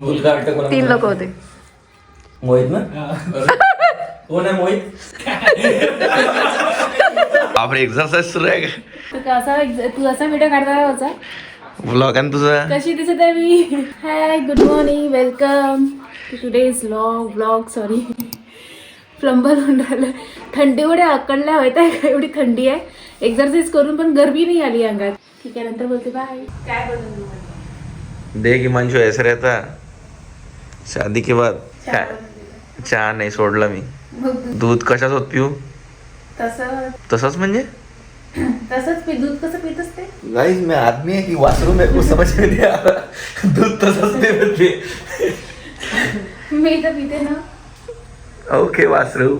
तीन लोक होते. मोहित ना? कोण आहे मोहित? बापरे एक्झरसाइज सुरू आहे का? असा तू असा व्हिडिओ काढता होता? ब्लॉग आहे ना तुझा? कशी दिसत आहे मी? Hi good morning welcome to today's vlog vlog sorry plumber होऊन राहिलं थंडी एवढ्या अकडल्या होत आहे का? एवढी थंडी आहे. एक्झरसाइज करून पण गरमी नाही आली अंगात. ठीक आहे नंतर बोलते बाय काय बनवून देख हिमांशु ऐसे रहता शादी के बाद? काय चहा. नाही सोडला मी. दूध कशासोबत पिऊ? तसं तसंच म्हणजे? तसंच पी दूध कसं पित असते गाइस मैं आदमी है कि वॉशरूम कुछ समझ में नहीं. आ रहा दूध तो सस्ते होते मी. तर पिते ना. ओके वासरू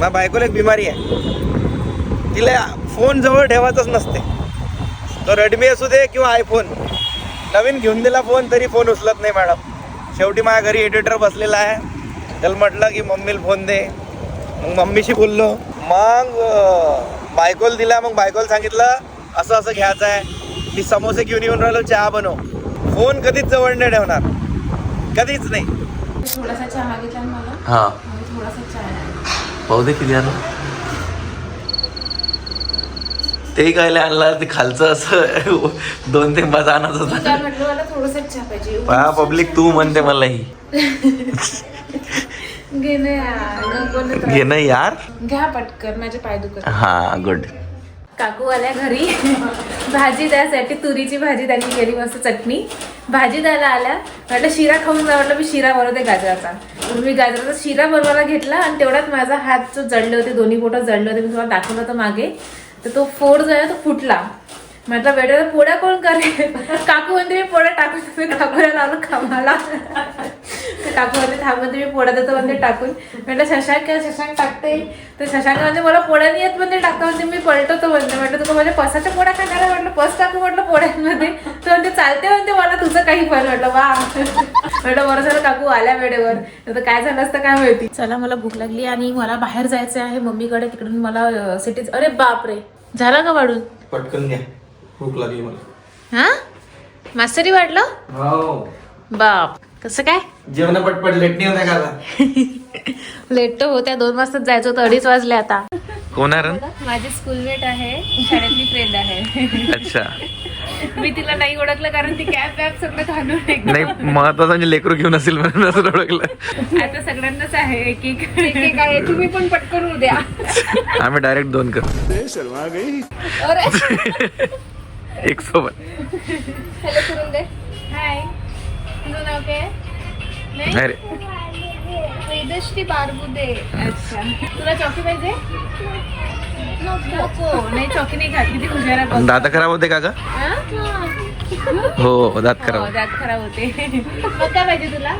मा बायकोला एक बिमारी आहे. तिला फोन जवळ ठेवायचाच नसते. तो रेडमी असू दे किंवा आयफोन नवीन घेऊन दिला फोन तरी फोन उचलत नाही मॅडम. शेवटी माझ्या घरी एडिटर बसलेला आहे. त्याला म्हटलं की मम्मीला फोन दे. मग मम्मीशी बोललो मग बायकोला दिला मग बायकोला सांगितलं असं असं घ्यायचं आहे. मी समोसे घेऊन येऊन राहिलो चहा बनव. फोन कधीच जवळ नाही ठेवणार. कधीच नाही. थोडासा चहा ना मला? हा. आणि थोडासा चहा आहे. पाहू दे किती आणलं ते काय आणला ते खालचं असं दोन ते बस आणत होता. पब्लिक तू म्हणते मला ही. घे ना यार, घ्या पटकन माझे पाय दुखत हा गुड काकू आल्या घरी भाजी द्यासाठी तुरीची भाजी त्यांनी केली मस्त चटणी. भाजी द्यायला आल्या म्हटलं शिरा खाऊन जा म्हटलं मी शिरा बनवते गाजराचा. मी गाजराचा शिरा बनवायला घेतला आणि तेवढ्यात माझा हात जो जळले होते दोन्ही बोटं जळले होते मी तुम्हाला दाखवलं होतं मागे. तर तो फोर जो आहे तो फुटला. म्हटलं बेटा पोळ्या कोण करेल? काकू म्हणते मी पोळ्या टाकून तुम्ही काकूला लावलं कामाला तर काकू म्हणते थांब म्हणते मी पोळ्या देतो म्हणते टाकून. म्हटलं शशांक शशांक टाकते. तर शशांक म्हणजे मला पोळ्या नाही येत म्हणते टाकता म्हणते मी पलटवतो म्हणते. म्हटलं तुला माझ्या पसाच्या पोळ्या खाणार आहे? म्हटलं पस टाकू म्हटलं पोळ्यांमध्ये तर म्हणते चालते म्हणते मला तुझं काही पण. म्हटलं वा. म्हटलं बरं झालं काकू आल्या वेळेवर. तर काय झालं असतं काय माहिती. चला मला भूक लागली आणि मला बाहेर जायचं आहे. मम्मीकडे तिकडून मला सिटीज अरे बापरे. झालं का वाढून? पटकन घ्या भूक लागली मला. हा? मास्तरी वाटलं हो. बाप. कसं काय? जेवण पटपट लेट नाही होता का लेट तर होत्या दोन वाजताच जायचं होतं अडीच वाजले आता. कोण आहे रण? माझी स्कूलमेट आहे शाळेतली फ्रेंड आहे. अच्छा. मी तिला नाही ओळखलं कारण ती कॅब वॅब सगळं घालून नाही महत्वाचं म्हणजे लेकरू घेऊन असेल म्हणून असं ओळखलं. आता सगळ्यांनाच आहे एक एक आहे. तुम्ही पण पटकन उद्या. आम्ही डायरेक्ट दोन कर एक सोबत हॅलो करून दे हाय तुझं नाव काय नाही नाही रे वेदश्री बारबुदे अच्छा तुला चॉकी पाहिजे? नको. नाही चॉकी नाही घात किती हुशार आहे बघ. दात खराब होते का ग? हा? हो दात हो, खराब दात खराब होते. मग काय पाहिजे तुला?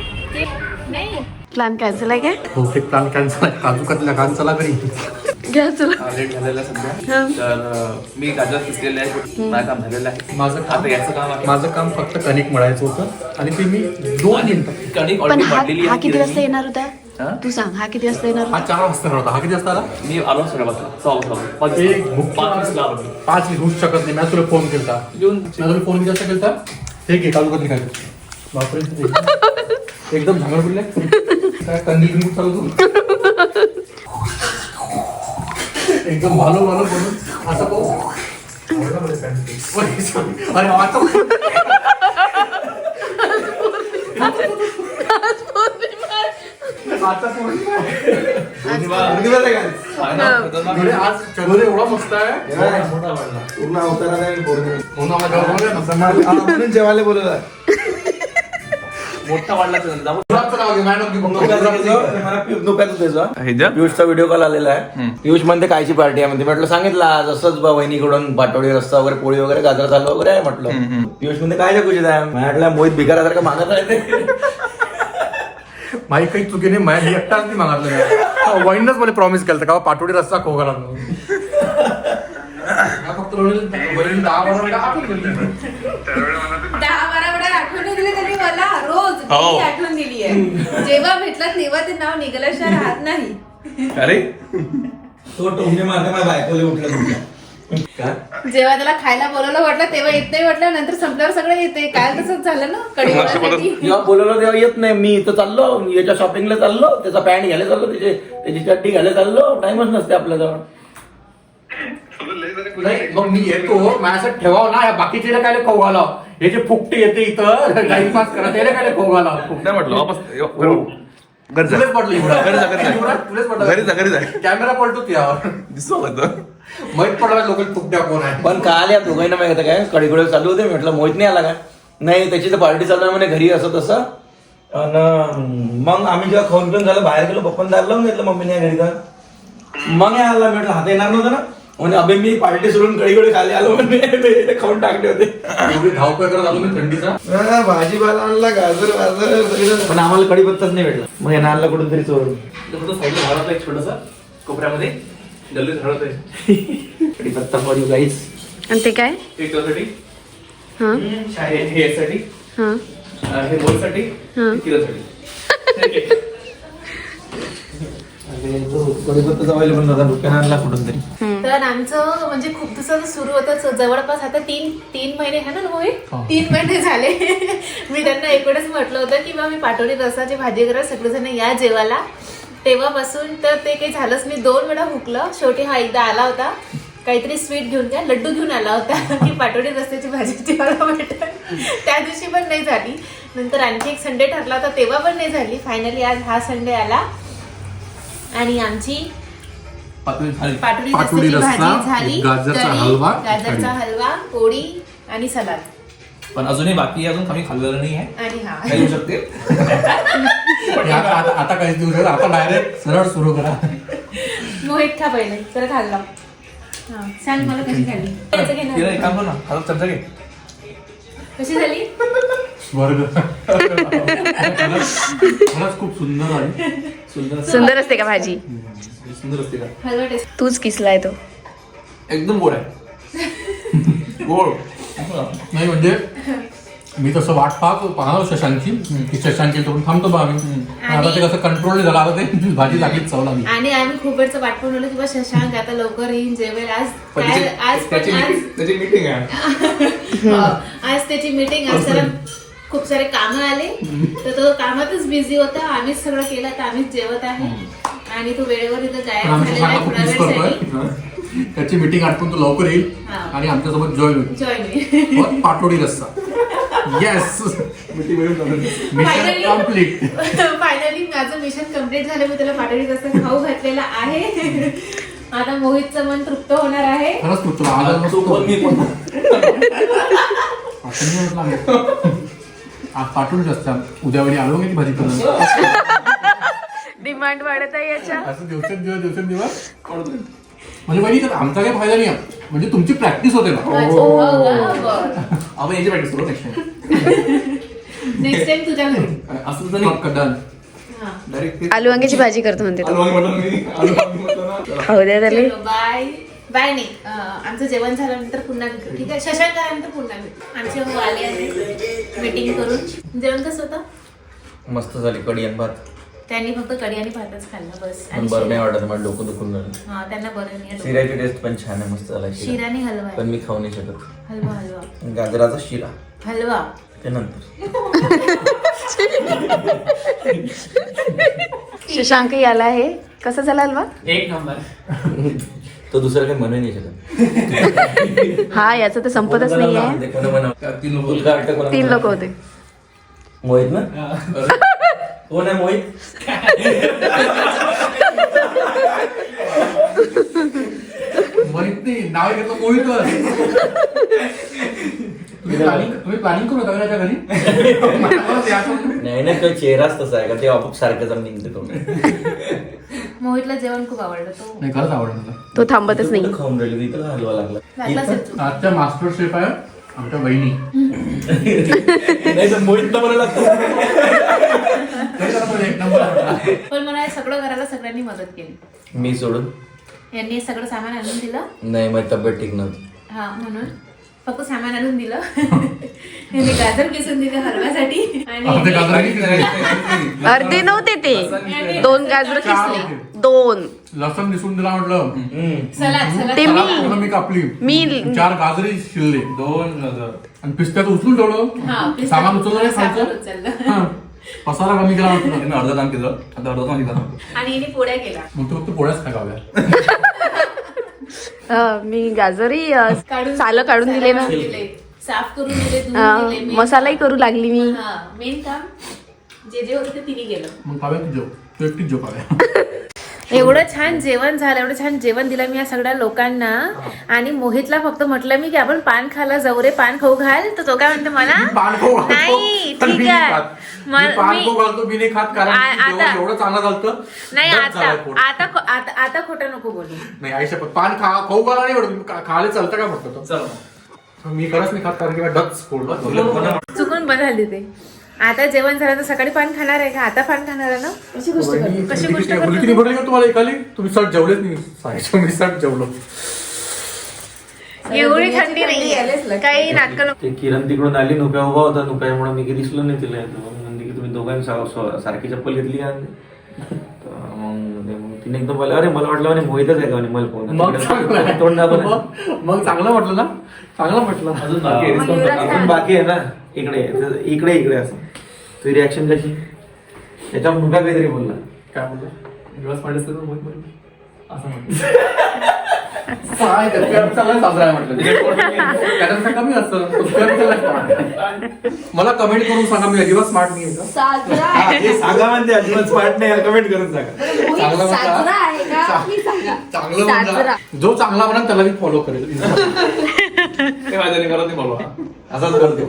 नाही. प्लॅन कॅन्सल आहे काय? बहुतेक प्लॅन कॅन्सल आहे. काजू कतल्या कान चला घरी. घ्या चला. लेट झालेला सध्या. तर अं, मी गाजर किसलेले आहे माझं काम झालेलं आहे. माझं काम आता याचं काम आहे. माझं काम फक्त कणिक मळायचं होतं आणि ते मी दोन मिनिटं कणिक पण ऑलरेडी हा वाढलेली हा आहे किती वाजता. येणार होता? हा? तू सांग हा किती वाजता येणार हा होता? चार वाजता होता. हा किती वाजता आला? मी आलो सगळं वाजता सहा. पाच एक आलो मी. पाच होऊ शकत नाही. मी तुला फोन केलता. येऊन तुला फोन किती वाजता केलता हे घे काजू कतली काय बापरे एकदम- झांगड बोलले काय कंदी बिंदू चालू तू एकदम भालो भालो बोलून असं पाहू. अरे आता. अरे आज चंद्र एवढा मस्त आहे. मोठा वाढला हा. पियुषचा व्हिडिओ कॉल आलेला आहे. पियुष म्हणते कायची पार्टी आहे म्हणते. म्हटलं सांगितलं आज असंच बा वहिनीकडून पाटोडी रस्ता वगैरे पोळी वगैरे गाजर चालू वगैरे आहे म्हटलं. पियुष म्हणते काय जगूची आहे? म्हटलं मोहित भिकारासारखं मागत राहते माझी काही चुकी नाही माझ्या एकटाच नाही मागितलं वाईनच मला प्रॉमिस केलं का पाटोडी रस्ता खो घाला म्हणून. हा फक्त दहा बारा वेळा आठवण केली. दहा बारा वेळा आठवण नाही दिली त्यांनी मला किती आठवण दिली आहे जेव्हा भेटला तेव्हा ते नाव निघल्याशिवाय राहत नाही. अरे. तो टोमणे मारते माझ्या बायकोले उठलं तुमच्या. जेव्हा त्याला खायला बोलवलं वाटलं तेव्हा येत नाही वाटलं नंतर संपल्यावर सगळं येते काल तसंच झालं ना? कडी जेव्हा बोलवलं तेव्हा येत नाही. मी इथं चाललो मी याच्या शॉपिंगला चाललो त्याचा पॅन्ट घ्यायला चाललो त्याची त्याची चड्डी घ्यायला चाललो. टाइमच नसते आपल्याजवळ. नाही मग मी येतो. माझ्यासाठी ठेवावं ना. या बाकीचे काय खाऊ घालाव? हे जे फुकटे येते इथं टाइमपास करा त्याला काय घालाव नाही म्हटलं वापस घरी जा. तुलेच पडलं इकडं. घरी जा, घरी जा. इकडं तुलेच पडलं. घरी जा, घरी जा. कॅमेरा पलटू दिसतो का तो? माहीत पडला लोक फुकट्या कोण आहे पण काल या दोघांना माहिती काय कडीकडे चालू होते म्हटलं मोहित नाही आला का नाही त्याची तर पार्टी चालू आहे म्हणे घरी असं तसं आणि मग आम्ही जेव्हा खाऊन पिऊन झालं बाहेर गेलो पप्पन दार लावून घेतलं मम्मीने या घरी तर मग हे आला म्हटलं हात येणार नव्हतं ना म्हणजे अबे मी पार्टी सोडून कडीकडे खाली आलो म्हणजे खाऊन टाकले होते. एवढी धावपळ करत आलो मी थंडीचा. भाजीपाला आणला गाजर गाजर पण आम्हाला कडीपत्ताच नाही भेटला. मग यांना आणला कुठून तरी चोरून फक्त साईडला झाड होता एक छोटासा कोपऱ्यामध्ये. गल्ली झाड होतं कडीपत्ता फॉर यू गाईज आणि ते काय? एक हा. हे हे यासाठी. हा. अं, हे मोरसाठी हं. हे कडीपत्ताच नव्हता दुकान आणला कुठून तरी तर आमचं म्हणजे खूप दिवसाचं सुरू होतं जवळपास आता तीन तीन महिने आहे ना मोहित तीन महिने झाले. मी त्यांना एकवेळेस म्हटलं होतं की बा मी पाटोडी रसाची भाजी करा सगळेजण या जेवायला. तेव्हापासून तर ते काही झालंच मी दोन वेळा हुकलं. शेवटी हा एकदा आला होता. काहीतरी स्वीट घेऊन काय लड्डू घेऊन आला होता की पाटोडी रस्त्याची भाजी जेवायला भेटेल. त्या दिवशी पण नाही झाली. नंतर आणखी एक संडे ठरला होता तेव्हा पण नाही झाली. फायनली आज हा संडे आला. आणि आमची पातळी झाली. रस्सा, झाली गाजरचा हलवा गाजरचा कढी. हलवा पोळी आणि सलाद. पण अजूनही बाकी अजून आम्ही खाल्लेलं नाही आहे. आणि हा. येऊ शकते. हे आता आता- दिवस आता डायरेक्ट सरळ सुरू करा. मोहित खा पहिले तर खाल्ला हा सांग मला कशी घे तिला ना. एक काम कर ना हातात चमचा घे. कशी झाली? स्वर्ग. खरंच खूप सुंदर आहे. सुंदर असते. का भाजी? सुंदर असते का? तूच किसलाय तो. एकदम गोड आहे. गोड. नाही म्हणजे मी तसं वाट पाहतो पाहतो शशांकची की शशांक येतो पण थांबतो बा आम्ही. आता ते कसं कंट्रोल झालं आता ते भाजी लागलीच चवला मी आणि आम्ही खूप वेळचं वाट पाहून की बा शशांक आता लवकर येईन जेवेल आज आज त्याची आज meeting- त्याची मीटिंग आहे. हो, आज त्याची मीटिंग आज खूप सारे कामं आले. तर तो कामातच बिझी होता. आम्हीच सगळं केलं तर आम्हीच जेवत आहे. आणि तो वेळेवर इथं गायब आमच्या झालेला आहे थोड्या वेळसाठी त्याची मिटिंग आटपून तो लवकर येईल. आणि आमच्यासोबत जॉईन होईल. जॉईन वर पाटोडी रस्सा येस मिशन. कंप्लीट फायनली माझं मिशन कंप्लीट झालं. मी त्याला पाटोडी रस्ता खाऊ घातलेला आहे. आता मोहितचं मन तृप्त होणार आहे. खरंच तू तुला आदर तू. पण मी पण. आज पाठवून रस्ता उद्या वेळी आलो की भाजी करून? डिमांड वाढत आहे याच्या असं दिवसेंदिवस दिवसेंदिवस. म्हणजे वहिनी तर आमचा काही फायदा नाही. म्हणजे तुमची प्रॅक्टिस होते ना आपण याची प्रॅक्टिस करू नेक्स्ट नेक्स्ट टाइम तुझ्या घरी. असं तर. हा. आलू वांग्याची भाजी करतो म्हणते तो. द्या बाय बाय नाही आमचं जेवण झाल्यानंतर पुन्हा भेटू ठीक आहे? शशांक आल्यानंतर पुन्हा भेटू. आमचे भाऊ आले आहे मीटिंग करून. जेवण कसं होतं? मस्त झाली कढी आणि भात. त्यांनी फक्त कढी आणि भातच खाल्ला बस. पण आणि बरं नाही. वाटत मला डोकं दुखून झालं. हा त्यांना बरं नाही आहे. शिऱ्याची टेस्ट पण छान आहे मस्त झाला शिरा. शिराने हलवा आहे. पण मी खाऊ नाही शकत. हलवा हलवा. गाजराचा शिरा. हलवा. ते नंतर. शशांक याला आहे. कसा झाला हलवा? एक नंबर. तो दुसरं काही म्हणू नाही शकत. हा याचं तर संपतच कोणा बनव. तीन लोक होते. मोहित ना? कोण आहे मोहित? माहीत नाही नाव घेतलं मोहितवर. तुम्ही प्लॅनिंग तुम्ही प्लॅनिंग करू नका त्याच्या घरी. मला ते आठवलं. नाही नाही तो चेहराच तसा आहे का? ते आपोआप सारखं जाऊन निघते मोहितला जेवण खूप आवडलं तो नाही खरंच तो थांबतच नाही. इथं खाऊन राहिली? इथं का हलवा लागला? लागला असेल तो. आजच्या मास्टर शेफ आहे आमच्या बहिणी नाही तर मोहित तर मला तरी त्याला पण एक नंबर आवडला. पण मला हे सगळं करायला सगळ्यांनी मदत केली. मी सोडून? यांनी सगळं सामान आणून दिलं? नाही माझी तब्येत ठीक नव्हती. हा म्हणून? फक्त सामान आणून दिलं. यांनी गाजर किसून दिलं हलव्यासाठी. आणि अर्धे नव्हते ते. दोन गाजर किसले. दोन. लसण दिसून दिला म्हटलं. हम्म. सलाद सलाद. ते मी मी कापली. मी चार गाजरी शिरले. दोन आणि पिस्त्यात उचलून ठेवलं. सामान उचललं नाही हा. पसारा कमी केला म्हटलं. मी अर्धा काम केलं. आता अर्धा काम केलं. आणि पोळ्या केला मग तो फक्त पोळ्याच काय गाव्या अं, मी गाजरही सालं काढून दिले ना. साफ करून दिले मसालाही करू लागली मी. मेन काम. जे जे होतं ते तिने केलं. एवढं छान जेवण झालं एवढं छान जेवण दिलं मी या सगळ्या लोकांना. आणि मोहितला फक्त म्हटलं मी की आपण पान खायला जाऊ रे पान खाऊ घाल. तर तो काय म्हणतो मला? पान खाऊ घालतो, नाही ठीक आहे. नाही आता- एवढं चांगलं झालं नाही आता आता खो- आता आता खोटं नको बोलू. नाही पान खा खाऊ घाला नाही खायला चालतं का मी खरंच नाही खात कारण की डच फोडलं चुकून बदलली ते. आता जेवण झालं तर सकाळी पान खाणार आहे का? आता पान खाणार आहे ना? कशी गोष्ट करते? कशी गोष्ट करते? मुलगी निवडली का तुम्हाला एकाली? तुम्ही सट जेवलेच नाही. सायच्या मी सट जेवलो. एवढी थंडी नाही काही नाटक नको. ते किरण तिकडून आली नुप्या उभा होता. नुप्यामुळे मी काही दिसलो नाही तिला. की तुम्ही दोघांनी सारखी चप्पल घेतली मग तिने एकदम बोलले अरे मला वाटलं म्हणे मोहितच आहे का म्हणे मला आहे. तोंड. मग- मग चांगलं म्हटलं ना? चांगलं म्हटलं. अजून बाकी आहे ना? इकडे इकडे इकडे असं. तुझी रिॲक्शन कशी? त्याच्यावर नुप्या काहीतरी बोलला. काय बोललं? दिवस तर. असं म्हटलं. काय ते तुझ्या चांगला साजरा आहे म्हटलं. त्याच्यापेक्षा कमी असतं. मला कमेंट करून सांगा मी अजिबात स्मार्ट नाही सांगा म्हणते अजिबात स्मार्ट नाही कमेंट करून सांगा. चांगलं म्हणा चांगलं म्हणा जो चांगला म्हणा त्याला मी फॉलो करेल. बोलवा. असंच करते.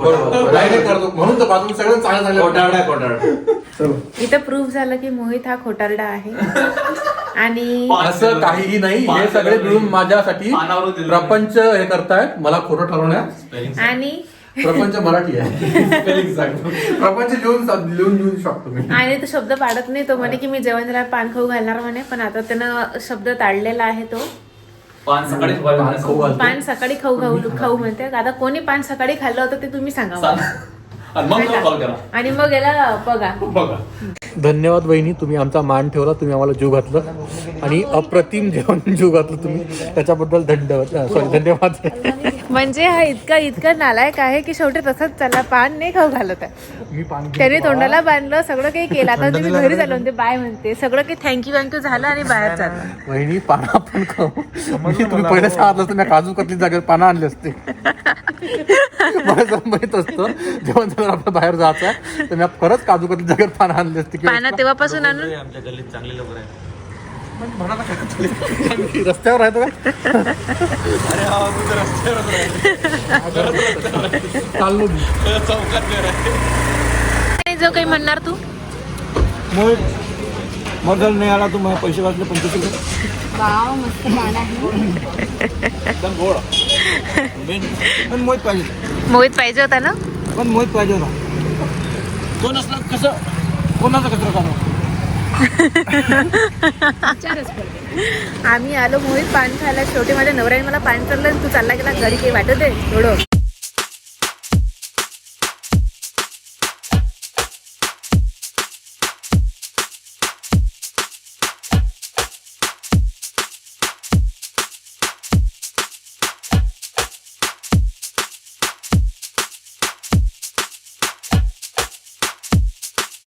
करतो. म्हणून तर सगळं चांगलं कोटारडा कोटारडा इथं प्रूफ झालं की मोहित हा खोटारडा आहे. आणि असं काहीही नाही. हे सगळे मिळून माझ्यासाठी दिलं. प्रपंच हे करतायत. मला खोटं ठरवण्यात आणि प्रपंच मराठी आहे. Spelling. प्रपंच लिहून लिहून लिहून शकतो मी. आणि तो शब्द पाडत नाही. तो म्हणे की मी जेवण झाल्यावर पान खाऊ घालणार म्हणे. पण आता त्यानं शब्द ताडलेला आहे तो. पान सकाळी पान खाऊ घालतो. पान सकाळी खाऊ खाऊ खाऊ म्हणते आता कोणी पान सकाळी खाल्लं होतं ते तुम्ही सांगा मला. आणि मग तुला कॉल करा. आणि मग याला बघा. बघा. धन्यवाद वहिनी तुम्ही आमचा मान ठेवला तुम्ही आम्हाला जीव घातलं. आणि अप्रतिम जेवण जीव घातलं तुम्ही. त्याच्याबद्दल धन्यवाद. सॉरी धन्यवाद. म्हणजे हा इतका इतका नालायक आहे की शेवटी तसंच त्याला पान नाही खाऊ घालत आहे. मी पान त्याने तोंडाला बांधलं सगळं काही केलं. आता तुम्ही घरी झालो म्हणते बाय म्हणते. सगळं काही थँक्यू थँक्यू झालं आणि बाहेर चाललं. वहिनी पाना पण खाऊ. मी तुम्ही पहिले सांगितलं असतं मी काजू कतली जागेवर पानं आणली असते. मला माहीत असतं. आपल्या बाहेर जायचं तर मी खरंच काजू कतली जागेवर पानं आणली असते. पाना तेव्हापासून आणून. आमच्या गल्लीत चांगले लोक आहेत रस्त्यावर राहतो का चाललो मी. नाही जो काही म्हणणार तू? मोहित मदल नाही आला तू मला पैसे वाचले पंचवीस रुपये? एकदम गोड. पण मोहित पाहिजे. मोहित पाहिजे होता ना? पण मोहित पाहिजे होता. तो नसला कसं? कोणाचा कचरा काढा? आम्ही आलो मोहित पान खायला. शेवटी माझ्या नवऱ्याने मला पान चाललं तू चालला गेला. घरी काही वाटत आहे थोडं